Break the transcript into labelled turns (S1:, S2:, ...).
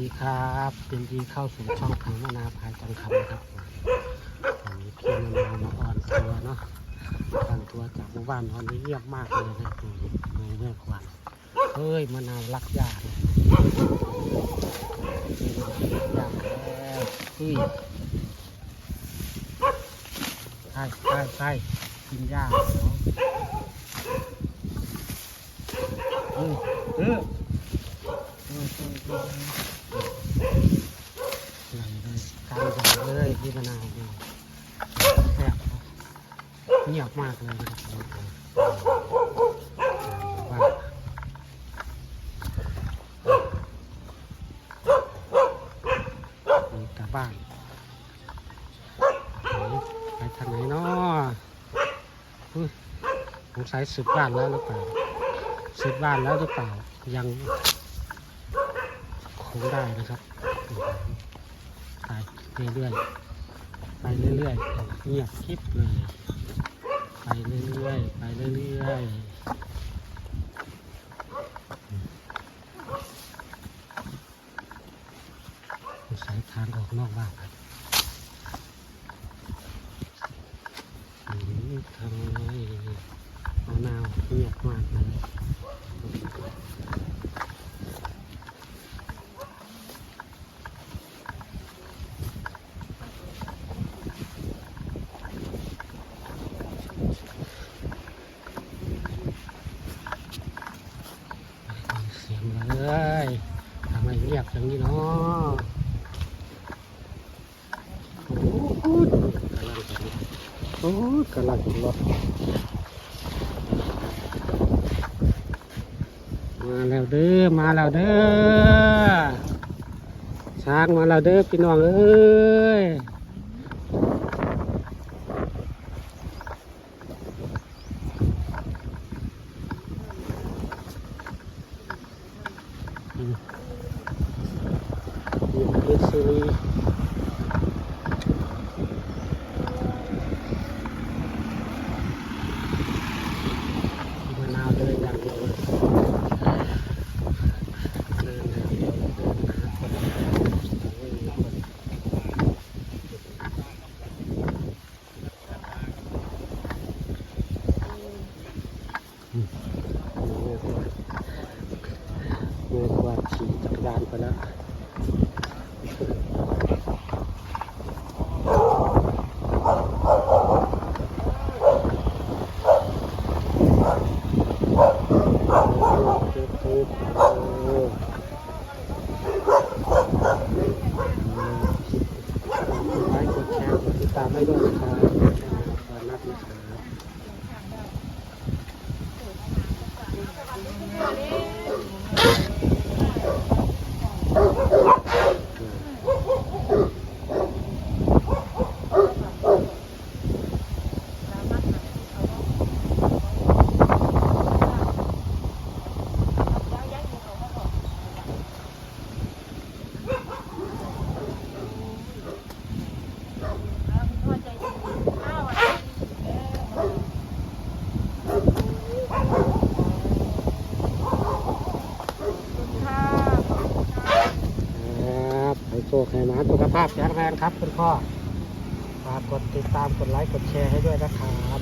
S1: ดีครับยินดีเข้าสู่ช่องทางมนาพายจังคำครับวันนี้พี่มะนาวมาออนทัวเนาะออนทัวจากหมู่บ้านวันนี้เงียบมากเลยนะดูดูแม่ควันเฮ้ยมะนาวรักยาเนี่ยรักยาแล้วเฮ้ยใช่ใช่ใช่กินยาเออเออใหญ่เลย กลางใหญ่เลยพี่มะนาวดูแซ่บเงียบมากเลยนะครับมีแต่บ้านไปทางไหนเนาะอุ๊ยสงสัยสุดบ้านแล้วหรือเปล่าสุดบ้านแล้วหรือเปล่ายัง คงได้นะครับไปเรื่อยๆไปเรื่อยๆเงียบคลิปเลย ไปเรื่อยๆไปเรื่อยๆสายทางออกนอกบ้านครับทำไมเอาหนาวเงียบมากเลย ไม่มี เสียงเลยทำไมเงียบอย่างนี้เนาะโอ้โหกำลังจะโอ้กำลังจะรมาแล้วเด้อ มาแล้วเด้อ ช้างมาแล้วเด้อพี่น้องเอ้ย อืมอยู่เพชรบุรีมะนาวเดินอย่างเดียวเลยเดินอย่างเดียวเดินหาคนไม่มีคนอืมเมื่อกวาดขี่จักรยานไปแล้วไลค์กดแชร์กดติดตามให้ด้วยนะครับนะครับ โชคให้หมาสุขภาพแข็งแรงครับ คุณพ่อฝากกดติดตามกดไลค์กดแชร์ให้ด้วยนะครับ